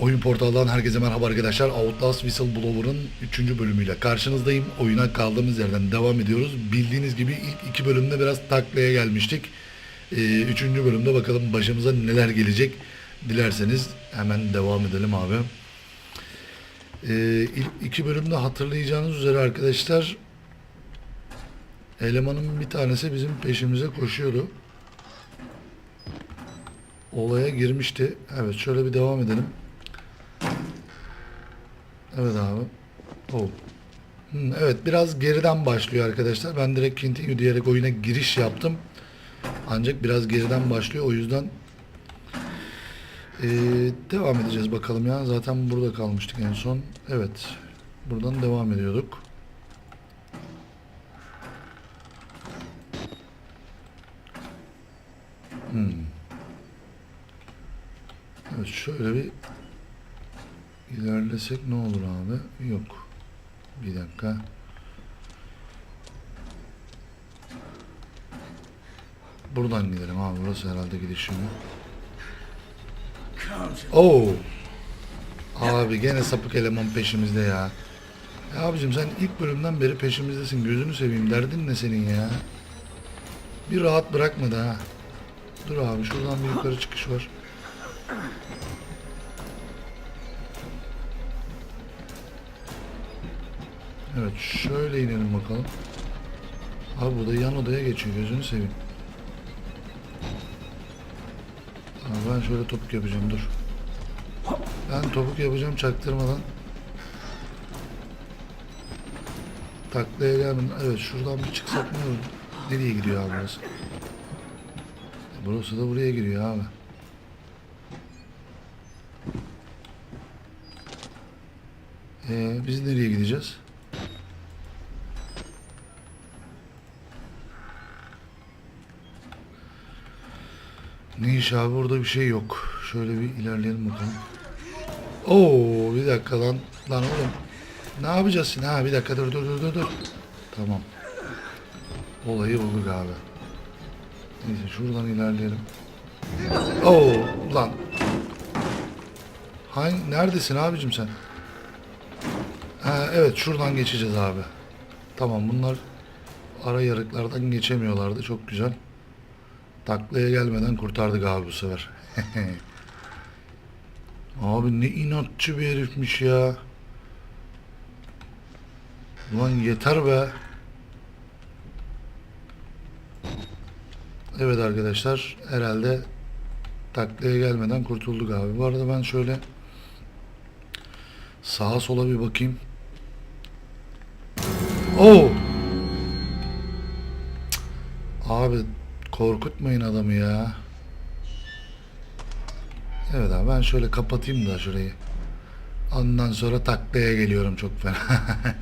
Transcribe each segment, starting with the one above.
Oyun portalından herkese merhaba arkadaşlar. Outlast Whistleblower'ın 3. bölümüyle karşınızdayım. Oyuna kaldığımız yerden devam ediyoruz. Bildiğiniz gibi ilk iki bölümde biraz taklaya gelmiştik. Ee, üçüncü bölümde bakalım başımıza neler gelecek. Dilerseniz hemen devam edelim abi. Ee, ilk iki bölümde hatırlayacağınız üzere arkadaşlar elemanın bir tanesi bizim peşimize koşuyordu. Olaya girmişti. Evet şöyle bir devam edelim. Evet abi. Oh. Evet biraz geriden başlıyor arkadaşlar. Ben direkt continue diyerek oyuna giriş yaptım. Ancak biraz geriden başlıyor. O yüzden ee, devam edeceğiz bakalım ya. Zaten burada kalmıştık en son. Evet. Buradan devam ediyorduk. Hmm. Evet şöyle bir ilerlesek ne olur abi? Yok. Bir dakika. Buradan gidelim abi. Burası herhalde gidiş yolu. Oo. Abi gene sapık eleman peşimizde ya. Ya abicim sen ilk bölümden beri peşimizdesin. Gözünü seveyim. Derdin ne senin ya? Bir rahat bırakmadı ha. Dur abi şuradan bir yukarı çıkış var. Evet şöyle inelim bakalım. Abi bu da yan odaya geçiyor gözünü seveyim. Abi ben şöyle topuk yapacağım dur. Ben topuk yapacağım çaktırmadan. Taklaya. Evet şuradan bir çıksak ne? Nereye gidiyor abi burası? Burası da buraya giriyor abi. Ee, biz nereye gideceğiz? Ne iş abi orada bir şey yok. Şöyle bir ilerleyelim bakalım. Oo bir dakika lan. Lan oğlum. Ne yapacağız şimdi? Ha bir dakika dur dur dur dur dur. Tamam. Olayı bulduk abi. Neyse şuradan ilerleyelim. Oo lan. Hangi, neredesin abicim sen? Ha, evet şuradan geçeceğiz abi. Tamam bunlar ara yarıklardan geçemiyorlardı. Çok güzel. Taklaya gelmeden kurtardık abi bu sefer. abi ne inatçı bir herifmiş ya. Ulan yeter be. Evet arkadaşlar herhalde taklaya gelmeden kurtulduk abi. Bu arada ben şöyle sağa sola bir bakayım. Oo! Korkutmayın adamı ya. Evet abi ben şöyle kapatayım da şurayı. Ondan sonra taklaya geliyorum çok fena.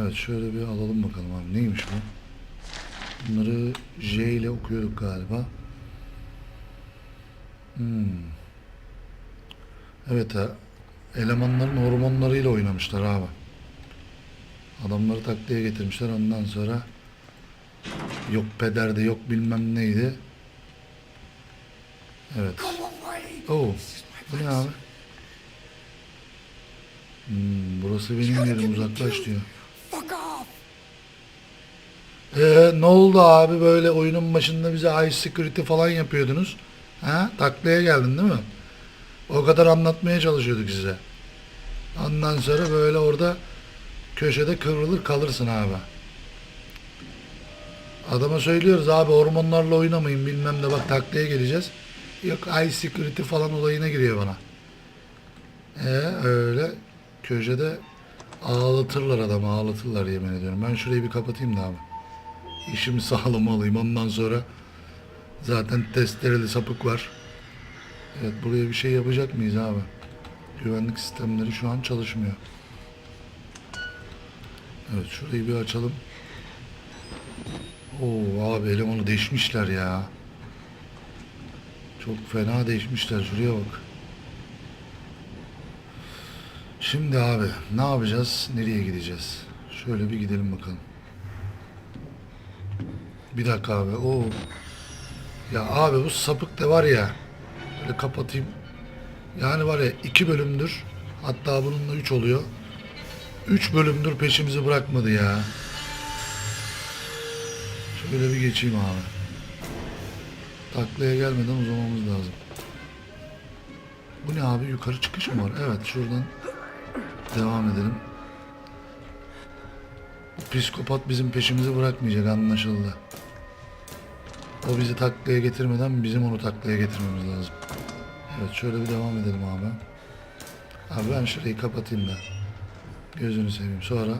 evet şöyle bir alalım bakalım abi. Neymiş bu? Bunları J ile okuyorduk galiba. Hmm. Evet ha. Elemanların hormonlarıyla oynamışlar abi. Adamları taklaya getirmişler ondan sonra yok pederdi yok bilmem neydi. Evet. Oo. Bu ne abi? Hmm, burası benim yerim uzaklaş diyor. Ee, ne oldu abi böyle oyunun başında bize high security falan yapıyordunuz? Ha? Taklaya geldin değil mi? O kadar anlatmaya çalışıyorduk size. Ondan sonra böyle orada köşede kıvrılır kalırsın abi. Adama söylüyoruz abi hormonlarla oynamayın bilmem de bak taklaya geleceğiz. Yok high security falan olayına giriyor bana. Ee, öyle köşede ağlatırlar adamı ağlatırlar yemin ediyorum. Ben şurayı bir kapatayım da abi. İşimi sağlam alayım ondan sonra zaten testereli sapık var. Evet buraya bir şey yapacak mıyız abi? Güvenlik sistemleri şu an çalışmıyor. Evet şurayı bir açalım. Oo abi elemanı değişmişler ya. Çok fena değişmişler şuraya bak. Şimdi abi ne yapacağız? Nereye gideceğiz? Şöyle bir gidelim bakalım. Bir dakika abi. Oo. Ya abi bu sapık da var ya. Böyle kapatayım. Yani var ya iki bölümdür hatta bununla üç oluyor. Üç bölümdür peşimizi bırakmadı ya. Şöyle bir geçeyim abi. Taklaya gelmeden uzamamız lazım. Bu ne abi? Yukarı çıkış mı var? Evet şuradan devam edelim. Bu psikopat bizim peşimizi bırakmayacak anlaşıldı. O bizi taklaya getirmeden bizim onu taklaya getirmemiz lazım. Evet şöyle bir devam edelim abi. Abi ben şurayı kapatayım da. Gözünü seveyim. Sonra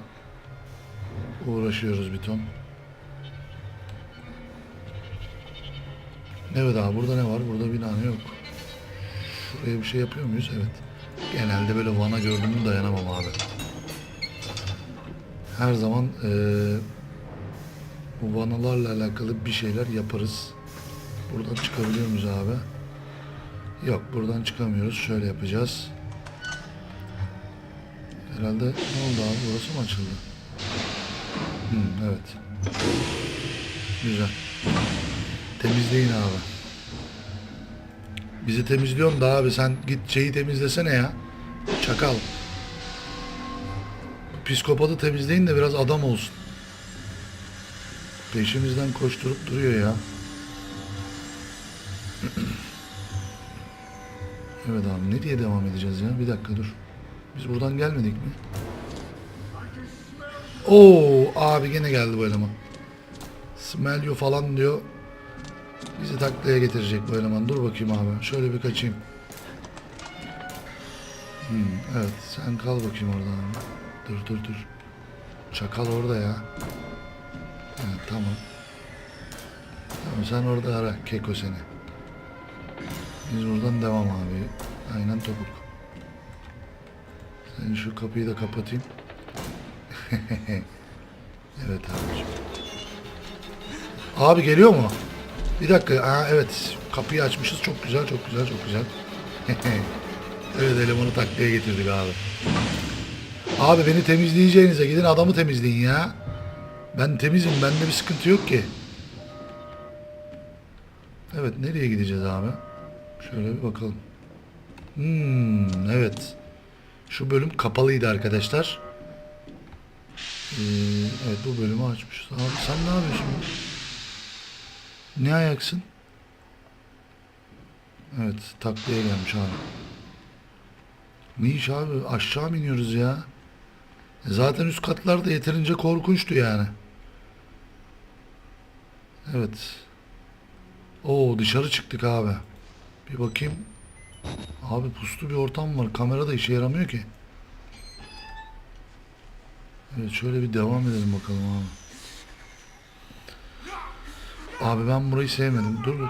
uğraşıyoruz bir ton. Evet abi burada ne var? Burada bina yok. Şuraya bir şey yapıyor muyuz? Evet. Genelde böyle vana gördüğümü dayanamam abi. Her zaman eee bu vanalarla alakalı bir şeyler yaparız. Buradan çıkabiliyor muyuz abi? Yok buradan çıkamıyoruz. Şöyle yapacağız. Herhalde ne oldu abi? Burası mı açıldı? Hmm, evet. Güzel. Temizleyin abi. Bizi temizliyorsun da abi sen git şeyi temizlesene ya. Çakal. Psikopatı temizleyin de biraz adam olsun. Peşimizden koşturup duruyor ya. evet abi ne diye devam edeceğiz ya? Bir dakika dur. Biz buradan gelmedik mi? Oo abi gene geldi bu eleman. Smell you falan diyor. Bizi taklaya getirecek bu eleman. Dur bakayım abi. Şöyle bir kaçayım. Hmm, evet sen kal bakayım orada abi. Dur dur dur. Çakal orada ya. Evet, tamam. Tamam sen orada ara keko seni. Biz buradan devam abi. Aynen topuk. Sen şu kapıyı da kapatayım. evet abiciğim. Abi geliyor mu? Bir dakika. Aa, evet. Kapıyı açmışız. Çok güzel, çok güzel, çok güzel. evet elemanı taklaya getirdik abi. Abi beni temizleyeceğinize gidin adamı temizleyin ya. Ben temizim. Bende bir sıkıntı yok ki. Evet. Nereye gideceğiz abi? Şöyle bir bakalım. Hmm, evet. Şu bölüm kapalıydı arkadaşlar. Ee, evet bu bölümü açmışız. Abi sen ne yapıyorsun? Ne ayaksın? Evet taklaya gelmiş abi. Ne iş abi? Aşağı mı iniyoruz ya? E Zaten üst katlarda yeterince korkunçtu yani. Evet. Oo dışarı çıktık abi. Bir bakayım. Abi puslu bir ortam var. Kamera da işe yaramıyor ki. Evet şöyle bir devam edelim bakalım abi. Abi ben burayı sevmedim. Dur dur.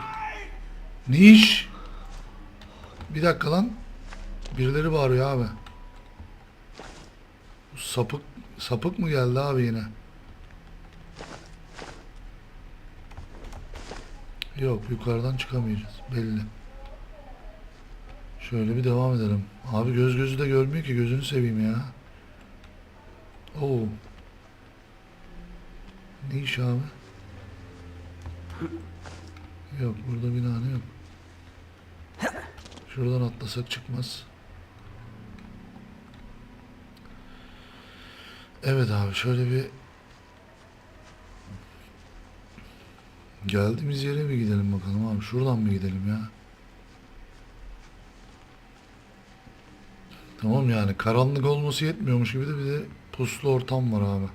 Ne iş? Bir dakika lan. Birileri bağırıyor abi. Sapık sapık mı geldi abi yine? Yok yukarıdan çıkamayacağız belli. Şöyle bir devam edelim. Abi göz gözü de görmüyor ki gözünü seveyim ya. Oo. Ne iş abi? Yok burada bina ne yok. Şuradan atlasak çıkmaz. Evet abi şöyle bir Geldiğimiz yere mi gidelim bakalım abi? Şuradan mı gidelim ya? Tamam yani karanlık olması yetmiyormuş gibi de bir de puslu ortam var abi.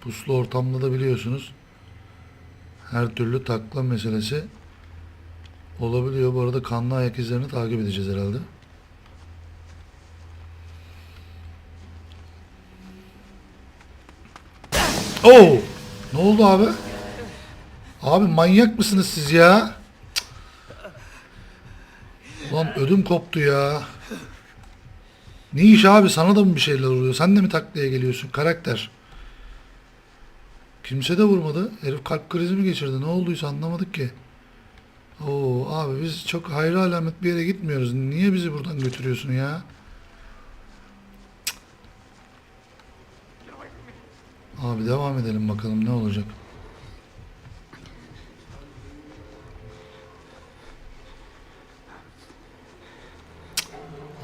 Puslu ortamda da biliyorsunuz her türlü takla meselesi olabiliyor. Bu arada kanlı ayak izlerini takip edeceğiz herhalde. Oo! Ne oldu abi? Abi manyak mısınız siz ya? Cık. Ulan ödüm koptu ya. Ne iş abi sana da mı bir şeyler oluyor? Sen de mi taklaya geliyorsun karakter? Kimse de vurmadı. Herif kalp krizi mi geçirdi? Ne olduysa anlamadık ki. Oo abi biz çok hayra alamet bir yere gitmiyoruz. Niye bizi buradan götürüyorsun ya? Abi devam edelim bakalım ne olacak.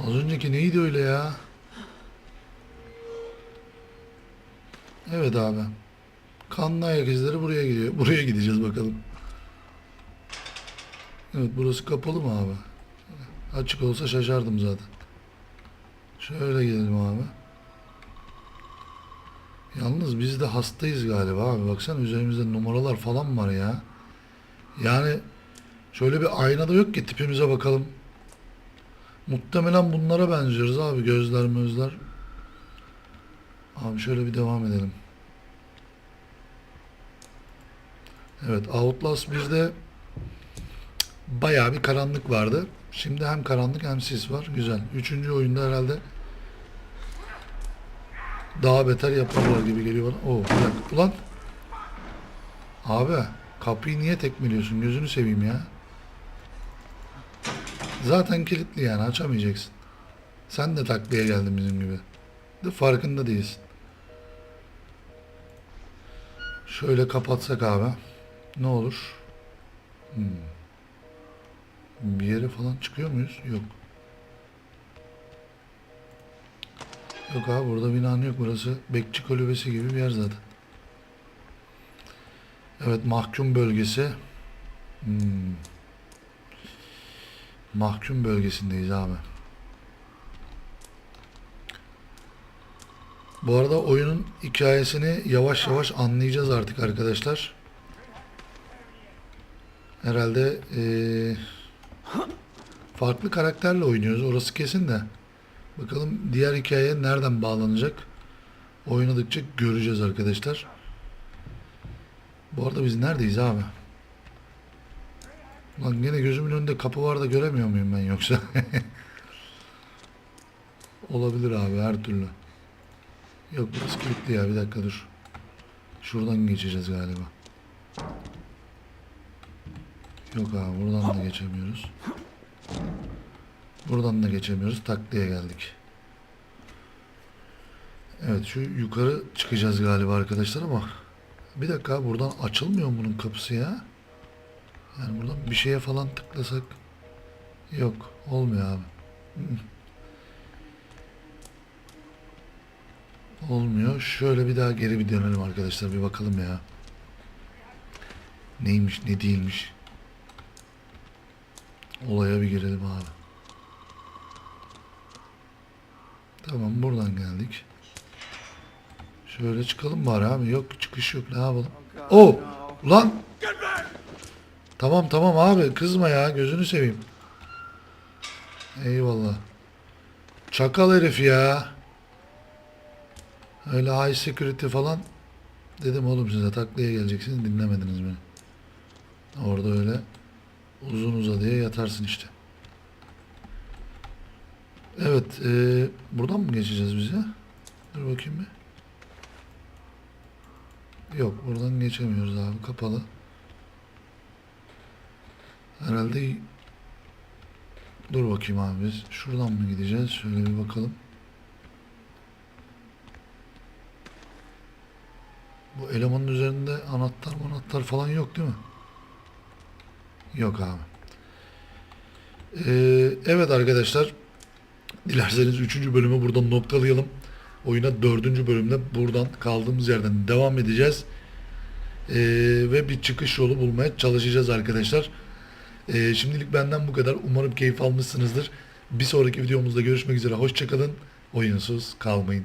Az önceki neydi öyle ya? Evet abi. Kanlı ayak izleri buraya gidiyor. Buraya gideceğiz bakalım. Evet burası kapalı mı abi? Açık olsa şaşardım zaten. Şöyle gidelim abi. Yalnız biz de hastayız galiba abi. Baksana üzerimizde numaralar falan var ya. Yani şöyle bir aynada yok ki tipimize bakalım. Muhtemelen bunlara benziyoruz abi. Gözler mözler. Abi şöyle bir devam edelim. Evet Outlast bizde bayağı bir karanlık vardı. Şimdi hem karanlık hem sis var. Güzel. Üçüncü oyunda herhalde daha beter yaparlar gibi geliyor bana. Oo, bir dakika. Ulan abi kapıyı niye tekmeliyorsun? Gözünü seveyim ya. Zaten kilitli yani açamayacaksın. Sen de taklaya geldin bizim gibi. De farkında değilsin. Şöyle kapatsak abi. Ne olur? Hmm. Bir yere falan çıkıyor muyuz? Yok. Yok abi burada binanın yok. Burası bekçi kulübesi gibi bir yer zaten. Evet mahkum bölgesi. Hmm. Mahkum bölgesindeyiz abi. Bu arada oyunun hikayesini yavaş yavaş anlayacağız artık arkadaşlar. Herhalde eee, farklı karakterle oynuyoruz. Orası kesin de. Bakalım diğer hikaye nereden bağlanacak? Oynadıkça göreceğiz arkadaşlar. Bu arada biz neredeyiz abi? Lan gene gözümün önünde kapı var da göremiyor muyum ben yoksa? Olabilir abi her türlü. Yok burası kilitli ya bir dakika dur. Şuradan geçeceğiz galiba. Yok abi buradan da geçemiyoruz. Buradan da geçemiyoruz. Takliye geldik. Evet şu yukarı çıkacağız galiba arkadaşlar ama bir dakika buradan açılmıyor bunun kapısı ya? Yani buradan bir şeye falan tıklasak yok olmuyor abi. Olmuyor. Şöyle bir daha geri bir dönelim arkadaşlar bir bakalım ya. Neymiş ne değilmiş. Olaya bir girelim abi. Tamam buradan geldik. Şöyle çıkalım bari abi. Yok çıkış yok ne yapalım. Oh! Ulan! Tamam tamam abi kızma ya gözünü seveyim. Eyvallah. Çakal herif ya. Öyle high security falan dedim oğlum size taklaya geleceksiniz dinlemediniz beni. Orada öyle uzun uzadıya yatarsın işte. Evet e, buradan mı geçeceğiz biz ya? Dur bakayım bir. Yok buradan geçemiyoruz abi kapalı. Herhalde dur bakayım abi biz şuradan mı gideceğiz? Şöyle bir bakalım. Bu elemanın üzerinde anahtar anahtar falan yok değil mi? Yok abi. Ee, evet arkadaşlar. Dilerseniz 3. bölümü buradan noktalayalım. Oyuna 4. bölümde buradan kaldığımız yerden devam edeceğiz. Ee, ve bir çıkış yolu bulmaya çalışacağız arkadaşlar. Ee, şimdilik benden bu kadar. Umarım keyif almışsınızdır. Bir sonraki videomuzda görüşmek üzere. Hoşçakalın. Oyunsuz kalmayın.